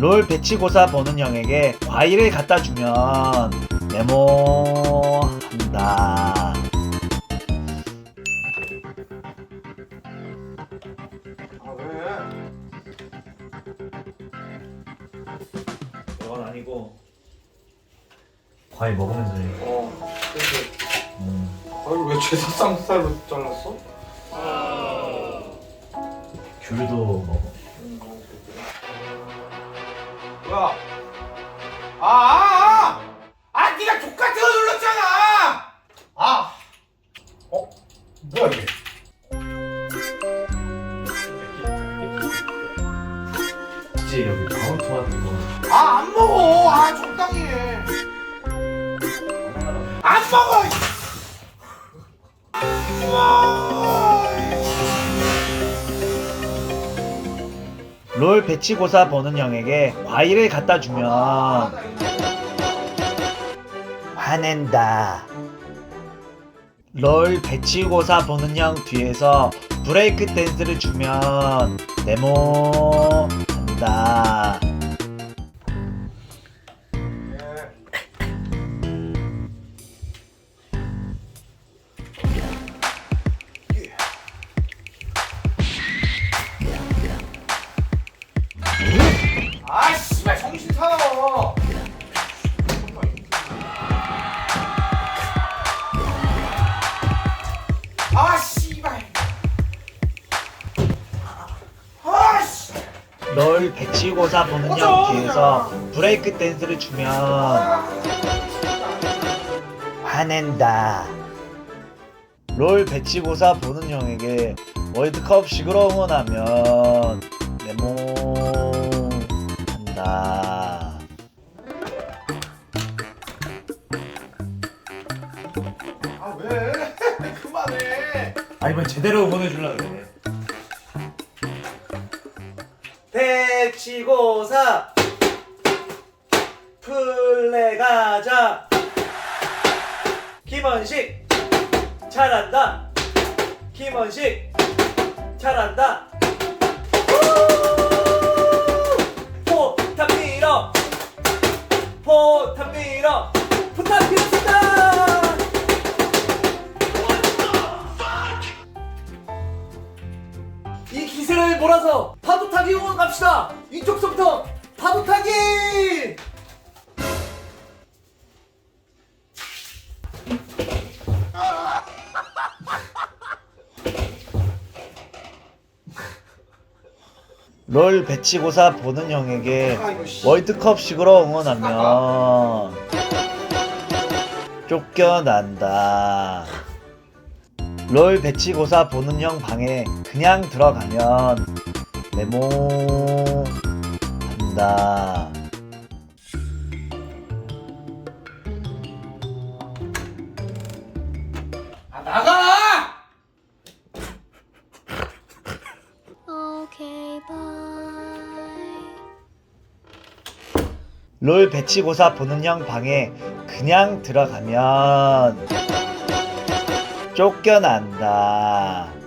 롤 배치고사 보는 형에게 과일을 갖다 주면 메모한다. 아 왜? 이건 아니고 과일 먹으면서 해. 어. 근데 음. 아유 왜 제사상 스타일로 잘랐어? 귤도 먹어. 뭐야? 아, 아, 아! 아, 네가 족같은 거 눌렀잖아! 아! 어? 뭐야 이게? 혹시 여기 방울 토마토 거 아, 안 먹어! 아, 적당히 해! 안 먹어! 이- 롤 배치고사 보는 형에게 과일을 갖다 주면 화낸다. 롤 배치고사 보는 형 뒤에서 브레이크 댄스를 주면 네모 한다. 아, 씨발! 아, 씨! 롤 배치고사 보는 형 뒤에서 브레이크 댄스를 주면 화낸다. 롤 배치고사 보는 형에게 월드컵 식으로 응원하면 네모한다. 아, 왜? 그만해! 아 이번 제대로 응원해 주려고 그래. 배치고사. 플레가자. 김원식. 잘한다. 김원식. 잘한다 몰아서 파도 타기 응원 갑시다. 이쪽서부터 파도 타기. 롤 배치고사 보는 형에게. 월드컵식으로 응원하면 쫓겨난다. 롤 배치고사 보는 형 방에 그냥 들어가면 네모 한다. 아, 나가! Okay, bye. 롤 배치고사 보는 형 방에 그냥 들어가면 쫓겨난다.